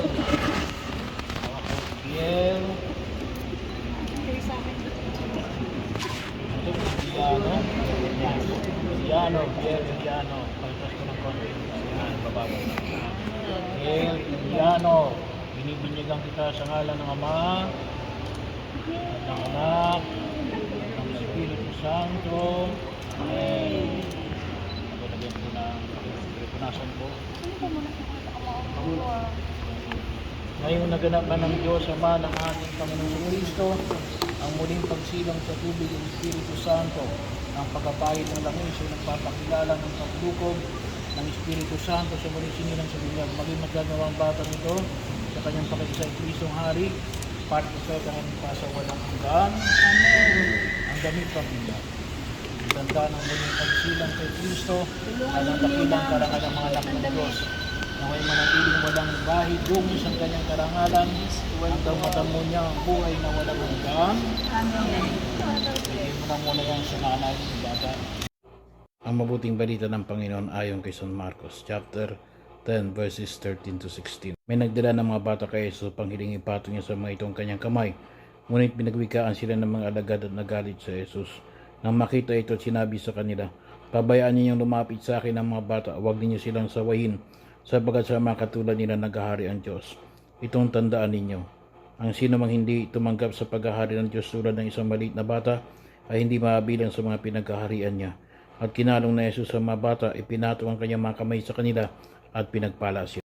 Biel. Biel. Biano. Biano, Biel, Biano. Pagkas ko ng konti. Yan, babago. Biel, Biano. Binibinyagan kita sa ngalan ng Ama, at ng Anak, ng Espiritu Santo. Amen. Ako lagyan ko ng punasan ko. Ngayong naganap na ng Diyos Ama ng ating Panginoong Kristo, ang muling pagsilang sa tubig ng Espiritu Santo, ang pagkapahid ng langis ay nagpapakilala ng paglukob ng Espiritu Santo sa muling sinilang sa binyag. Maging magagawang bata nito sa kanyang pakikisa ay Kristong Hari, parte sa kanyang pasawalang hanggan. Amen. Ang damit pamilya. Tanda ng muling pagsilang kay Kristo at ang dakilang karangal ng mga anak ng Diyos na may manatiling walang bahid dungis ang kanyang karangalan hanggang matamo niya ang buhay na walang hanggan. Bigyan mo na muna yan sa nanay ng bata. Ang mabuting balita ng Panginoon ayon kay San Marcos, chapter 10, verses 13 to 16. May nagdala ng mga bata kay Jesus upang hiling ipatong niya sa mga itong kanyang kamay. Ngunit pinagwikaan sila ng mga alagad at nagalit sa Jesus. Nang makita ito, sinabi sa kanila, Pabayaan ninyong lumapit sa akin ang mga bata, huwag ninyo silang sawayin, sabagat sa mga katulad nila naghahari ang Diyos. Itong tandaan ninyo. Ang sino mang hindi tumanggap sa paghahari ng Diyos tulad ng isang maliit na bata, ay hindi mabilang sa mga pinaghaharian niya. At kinalong na Jesus sa mga bata, ipinato ang kanyang mga kamay sa kanila at pinagpala siya.